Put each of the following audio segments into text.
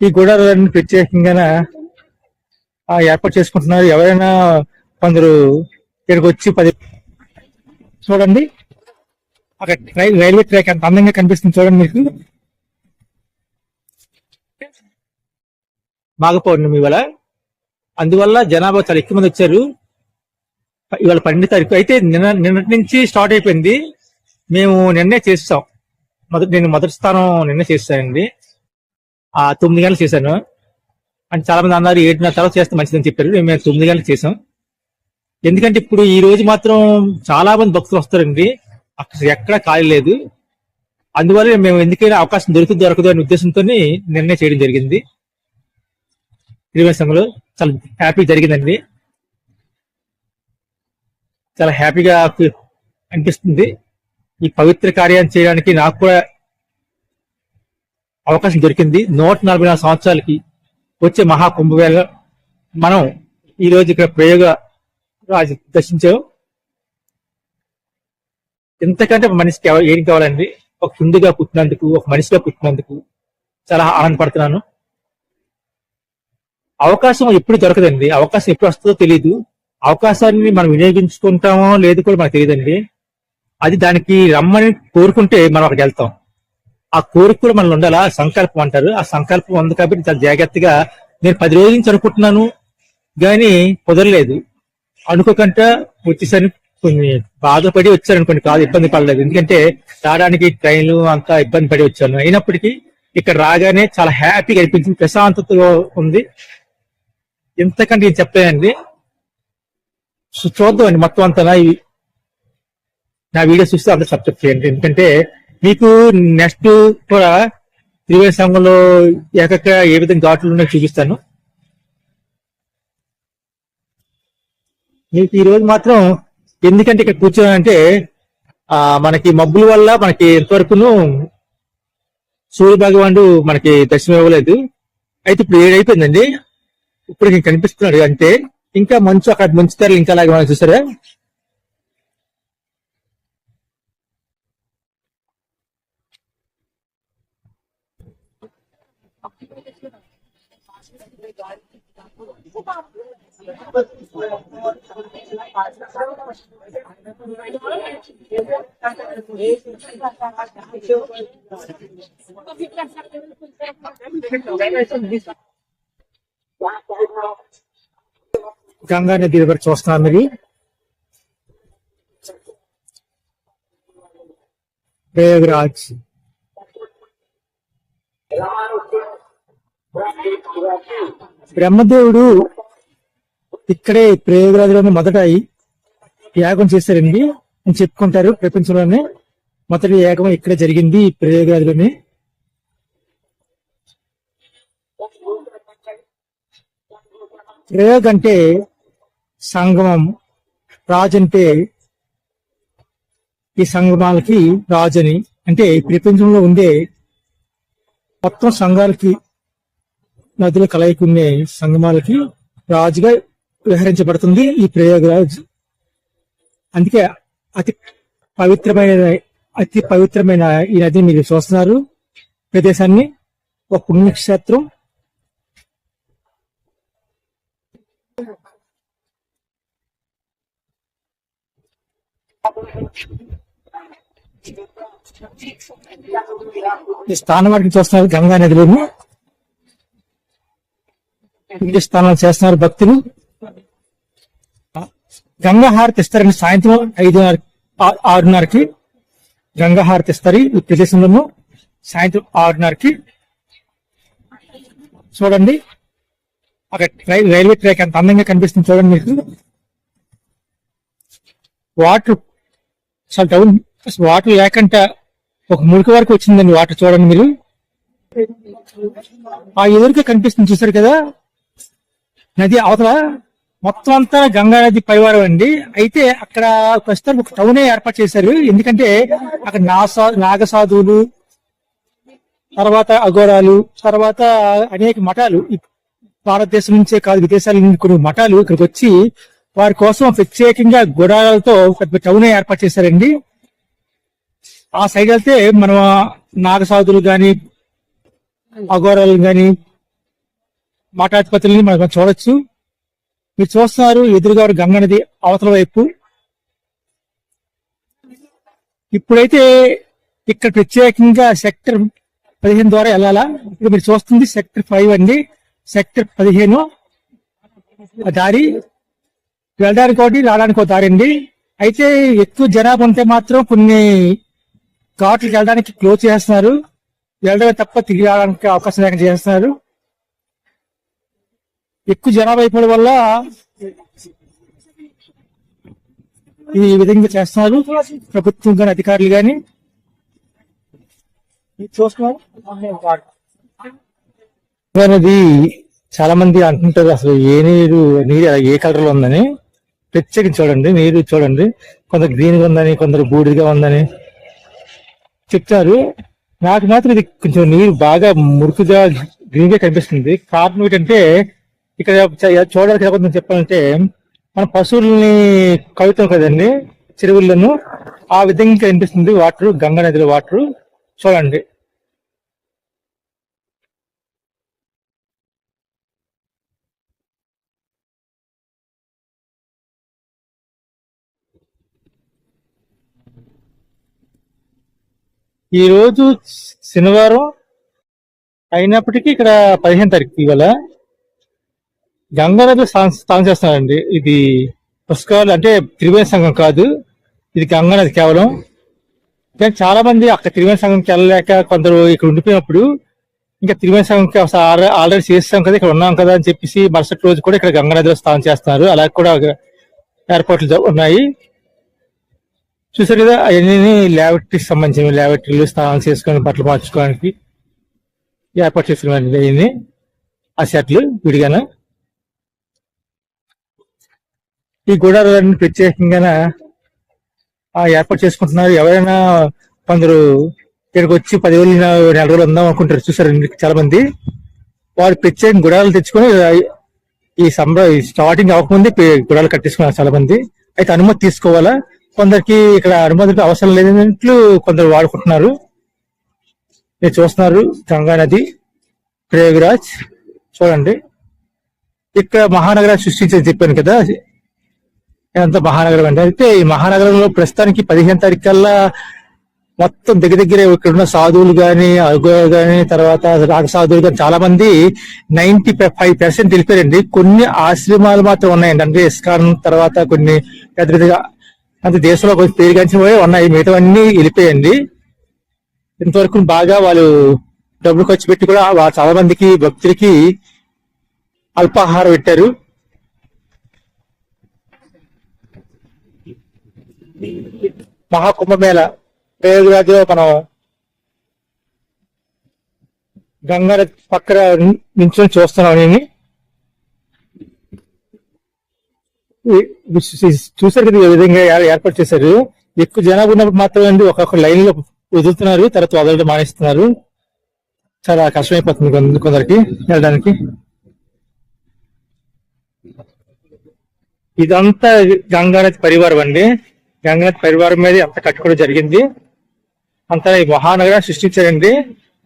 ఈ గుడారాలన్నీ ప్రత్యేకంగా ఆ, ఏర్పాటు చేసుకుంటున్నారు. ఎవరైనా కొందరు ఇక్కడికి వచ్చి పది చూడండి. అక్కడ రైల్వే ట్రాక్ ఎంత అందంగా కనిపిస్తుంది చూడండి మీకు. మాఘ పౌర్ణమి ఇవాళ. అందువల్ల జనాభా చాలా ఎక్కువ మంది వచ్చారు. ఇవాళ పన్నెండు తారీఖు. అయితే నిన్న నిన్నటి నుంచి స్టార్ట్ అయిపోయింది. మేము నిన్నే చేస్తాం. మొదటి నేను మొదటి స్థానం నిన్నే చేస్తానండి. ఆ తొమ్మిది గంటలు చేశాను. అంటే చాలా మంది అన్నారు ఏడున్నర తర్వాత చేస్తే మంచిదని చెప్పారు. మేము తొమ్మిది గంటలు చేసాం ఎందుకంటే ఇప్పుడు ఈ రోజు మాత్రం చాలా మంది భక్తులు వస్తారండి. అక్కడ ఎక్కడ ఖాళీ లేదు. అందువల్ల మేము ఎందుకైనా అవకాశం దొరుకుతుంది దొరకదు అనే ఉద్దేశంతో నిర్ణయం చేయడం జరిగింది. సమయంలో చాలా హ్యాపీ జరిగిందండి. చాలా హ్యాపీగా అనిపిస్తుంది. ఈ పవిత్ర కార్యాన్ని చేయడానికి నాకు కూడా అవకాశం దొరికింది. నూట నలభై నాలుగు సంవత్సరాలకి వచ్చే మహా కుంభవేళ మనం ఈ రోజు ఇక్కడ ప్రయోగ రాజు దర్శించాం. ఎంతకంటే మనిషికి ఏం కావాలండి? ఒక హిందుగా పుట్టినందుకు ఒక మనిషిగా పుట్టినందుకు చాలా ఆనందపడుతున్నాను. అవకాశం ఎప్పుడు దొరకదండి. అవకాశం ఎప్పుడు వస్తుందో తెలియదు అవకాశాన్ని మనం వినియోగించుకుంటామో లేదు కూడా మనకు తెలియదండి. అది దానికి రమ్మని కోరుకుంటే మనం అక్కడికి వెళ్తాం. ఆ కోరిక కూడా మనలో ఉండాలి. ఆ సంకల్పం అంటారు. ఆ సంకల్పం ఉంది కాబట్టి చాలా జాగ్రత్తగా నేను పది రోజుల నుంచి అనుకుంటున్నాను కానీ కుదరలేదు. అనుకోకుండా వచ్చేసరికి కొన్ని బాధపడి వచ్చారనుకోండి కాదు ఇబ్బంది పడలేదు. ఎందుకంటే రావడానికి ట్రైన్లు అంతా ఇబ్బంది పడి వచ్చాను. అయినప్పటికీ ఇక్కడ రాగానే చాలా హ్యాపీగా అనిపించింది. ప్రశాంతతగా ఉంది. ఇంతకంటే నేను చెప్పలేనండి. చూద్దామండి మొత్తం అంతా. నా నా వీడియో చూస్తే అంత సబ్జెక్ట్ చేయండి. ఎందుకంటే మీకు నెక్స్ట్ కూడా త్రివేణి సంఘంలో ఏకక్క ఏ విధంగా ఘాట్లు ఉన్నాయో చూపిస్తాను. మీకు ఈ రోజు మాత్రం ఎందుకంటే ఇక్కడ కూర్చోనంటే ఆ మనకి మబ్బుల వల్ల మనకి ఇంతవరకును సూర్య భగవానుడు మనకి దర్శనం ఇవ్వలేదు. అయితే ఇప్పుడు ఏడైపోయిందండి. ఇప్పుడు ఇంక కనిపిస్తున్నాడు అంటే ఇంకా మంచు అక్కడ మంచు తెరలు ఇంకా అలాగే మనం చూసారా? గంగా నది దగ్గర చూస్తున్నారు మీరు ప్రయోగరాజ్ బ్రహ్మదేవుడు ఇక్కడే ప్రయోగరాజులోనే మొదట యాగం చేశారండి అని చెప్పుకుంటారు ప్రపంచంలోనే. మొదటి యాగం ఇక్కడ జరిగింది ప్రయోగరాజులోనే. ప్రయోగ్ అంటే సంగమం. రాజు అంటే ఈ సంగమాలకి రాజని. అంటే ప్రపంచంలో ఉండే మొత్తం సంఘాలకి నదుల కలయికునే ఉండే సంగమాలకి రాజుగా వ్యవహరించబడుతుంది ఈ ప్రయోగరాజ్. అందుకే అతి పవిత్రమైన అతి పవిత్రమైన ఈ నదిని మీరు చూస్తున్నారు. ప్రదేశాన్ని ఒక పుణ్యక్షేత్రం. ఈ స్థానం వాటికి చూస్తున్నారు గంగా నదిలోని. ఇంటి స్నానాలు చేస్తున్నారు భక్తులు. గంగా హారతి ఇస్తారండి సాయంత్రం ఐదున్నర ఆరున్నరకి గంగా హారతి ఇస్తారు ఈ ప్రదేశంలోనూ. సాయంత్రం ఆరున్నరకి. చూడండి. అక్కడ రైల్వే ట్రాక్ ఎంత అందంగా కనిపిస్తుంది చూడండి మీకు. వాటర్ అసలు డౌన్ వాటర్ లేకుండా ఒక మురికి వరకు వచ్చిందండి వాటర్ చూడండి మీరు. ఆ ఎదురుగా కనిపిస్తుంది చూసారు కదా? నది అవతల మొత్తం అంతా గంగా నది పైవారం అండి. అయితే అక్కడ ప్రస్తుతం ఒక టౌనే ఏర్పాటు చేశారు. ఎందుకంటే అక్కడ నాసా నాగసాధువులు తర్వాత అఘోరాలు తర్వాత అనేక మఠాలు. భారతదేశం నుంచే కాదు విదేశాల నుంచి కొన్ని మఠాలు ఇక్కడికి వచ్చి వారి కోసం ప్రత్యేకంగా గుడారాలతో పెద్ద టౌన్ ఏర్పాటు చేశారండి. ఆ సైడ్ వెళ్తే మనం నాగసాధులు గాని అఘోరాలు గాని మఠాధిపతుల్ని మనం చూడొచ్చు. మీరు చూస్తున్నారు ఎదురుగా గంగ నది అవతల వైపు. ఇప్పుడైతే ఇక్కడ ప్రత్యేకంగా సెక్టర్ పదిహేను ద్వారా వెళ్ళాలా? ఇప్పుడు మీరు చూస్తుంది సెక్టర్ ఫైవ్ అండి. సెక్టర్ పదిహేను. ఆ దారి వెళ్ళడానికి ఒకటి రావడానికి ఒక దారి అండి. అయితే ఎక్కువ జనాభా ఉంటే మాత్రం కొన్ని ఘాట్లకు వెళ్ళడానికి క్లోజ్ చేస్తున్నారు. వెళ్ళడమే తప్ప తిరిగి రావడానికి అవకాశం లేకుండా చేస్తున్నారు. ఎక్కువ జనాభా అయిపోవడం వల్ల ఈ విధంగా చేస్తున్నారు. ప్రభుత్వం కానీ అధికారులు కానీ. చూస్తున్నారు? అనేది చాలా మంది అంటుంటారు అసలు ఏ నీరు నీరు ఏ కలర్లో ఉందని. ప్రత్యేకించి చూడండి నీరు చూడండి. కొంత గ్రీన్గా ఉందని కొందరు బూడిగా ఉందని చెప్తారు. నాకు మాత్రం ఇది కొంచెం నీరు బాగా మురుకుగా గ్రీన్గా కనిపిస్తుంది. కారణం ఏంటంటే ఇక్కడ చూడడానికి కొంచెం చెప్పాలంటే మన పశువుల్ని కవితం కదండి చెరువులను ఆ విధంగా కనిపిస్తుంది వాటర్ గంగా నదిలో వాటర్. చూడండి. ఈ రోజు శనివారం అయినప్పటికీ ఇక్కడ పదిహేను తారీఖు ఇవాళ గంగానదిలో స్నానం స్నానం చేస్తున్నారండి. ఇది పుష్కరాలు అంటే త్రివేణి సంఘం కాదు. ఇది గంగానది కేవలం. కానీ చాలా మంది అక్కడ త్రివేణి సంఘంకి వెళ్ళలేక కొందరు ఇక్కడ ఉండిపోయినప్పుడు ఇంకా త్రివేణి సంఘంకి ఆల్రెడీ చేస్తాం కదా ఇక్కడ ఉన్నాం కదా అని చెప్పేసి మరుసటి రోజు కూడా ఇక్కడ గంగానదిలో స్నానం చేస్తున్నారు. అలా కూడా ఏర్పాట్లు ఉన్నాయి. చూసారు కదా అవన్నీ ల్యాబొటరీకి సంబంధించిన ల్యాబొటరీలు స్నానం చేసుకొని బట్టలు మార్చుకోవడానికి ఏర్పాటు చేసినవండి అవన్నీ. ఆ షర్ట్లు విడిగాను? ఈ గుడారాలన్నీ ప్రత్యేకంగా ఏర్పాటు చేసుకుంటున్నారు. ఎవరైనా కొందరు ఇక్కడికి వచ్చి పది రోజులు నెల రోజులు ఉందాం అనుకుంటారు. చూసారు చాలా మంది వారు ప్రత్యేక గుడాలు తెచ్చుకొని ఈ సంబ స్టార్టింగ్ అవ్వకముందే గుడాలు కట్టేసుకున్నారు చాలా మంది అయితే అనుమతి తీసుకోవాలా? కొందరికి ఇక్కడ అనుమతి అవసరం లేనట్లు కొందరు వాడుకుంటున్నారు. మీరు చూస్తున్నారు గంగా నది ప్రయోగరాజ్. చూడండి. ఇక్కడ మహానగరాన్ని సృష్టించని చెప్పాను కదా. ఎంత మహానగరం అంటే? అయితే ఈ మహానగరంలో ప్రస్తుతానికి పదిహేను తారీఖు కల్లా మొత్తం దగ్గర దగ్గర ఇక్కడ ఉన్న సాధువులు కానీ అరుగులు కానీ తర్వాత రాగ సాధువులు కానీ చాలా మంది నైన్టీ ఫైవ్ పర్సెంట్ వెళ్ళిపోయారండి. కొన్ని ఆశ్రమాలు మాత్రం ఉన్నాయండి. అంటే ఇస్కాన్ తర్వాత కొన్ని పెద్ద పెద్దగా అంటే దేశంలో కొంచెం పేరుగాంచినవి ఉన్నాయి. మిగతావన్నీ వెళ్ళిపోయండి ఇంతవరకు బాగా వాళ్ళు డబ్బులు ఖర్చు పెట్టి కూడా చాలా మందికి భక్తులకి అల్పాహారం పెట్టారు. మహాకుంభమేళ ప్రయోగరాజులో మనం గంగా నది పక్కన నించుని చూస్తున్నాం నేను. చూసారు కదా ఈ విధంగా ఏర్పాటు చేశారు. ఎక్కువ జనాభా ఉన్నప్పుడు మాత్రమే ఒక్కొక్క లైన్లో వదులుతున్నారు తర్వాత వదలడం మానేస్తున్నారు. చాలా కష్టమైపోతుంది కొందరికి వెళ్ళడానికి. ఇదంతా గంగానది పరివారం అండి. గంగనాథ్ పరివారం మీద అంత కట్టుకోవడం జరిగింది. అంత ఈ మహానగరాన్ని సృష్టించారండి.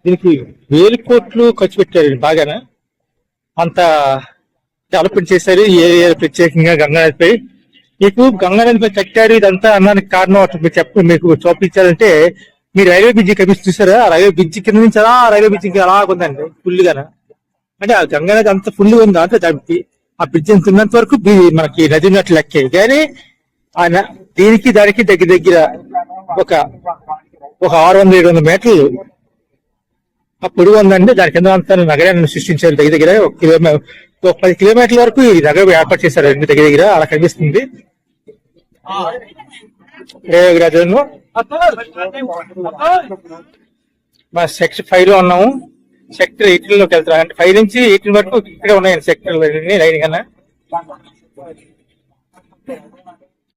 దీనికి వేలు కోట్లు ఖర్చు పెట్టారు బాగానే. అంత డెవలప్మెంట్ చేశారు. ఈ ఏరియా ప్రత్యేకంగా గంగానదిపై. మీకు గంగానదిపై కట్టారు. ఇదంతా అన్నానికి కారణం అటు మీరు చెప్ప మీకు చూపించాలంటే మీరు రైల్వే బ్రిడ్జి కనిపిస్తుంది చూసారా? ఆ రైల్వే బ్రిడ్జి కింద నుంచి అలా రైల్వే బ్రిడ్జి అలా ఉందండి ఫుల్గాన. అంటే ఆ గంగానది అంత ఫుల్ ఉందా? అంటే దానికి ఆ బ్రిడ్జి తిన్నంత ఉన్నంత వరకు మనకి నది ఉన్నట్లు లెక్కే. కానీ ఆయన దీనికి దానికి దగ్గర దగ్గర ఒక ఒక ఆరు వందల ఏడు వందల మీటర్లు. ఆ పొడుగు ఉందండి దాని కింద అంతా నగరాన్ని సృష్టించారు. దగ్గర దగ్గర ఒక కిలోమీటర్ ఒక పది కిలోమీటర్ల వరకు ఈ నగరం ఏర్పాటు చేశారు. అండి దగ్గర దగ్గర అలా కనిపిస్తుంది. ప్రయోగరాజులను మా సెక్టర్ ఫైవ్లో ఉన్నాము. సెక్టర్ ఎయిటీన్లోకి వెళ్తున్నాం. అంటే ఫైవ్ నుంచి ఎయిటీన్ వరకు ఇక్కడే ఉన్నాయండి సెక్టర్ లైన్ కన్నా.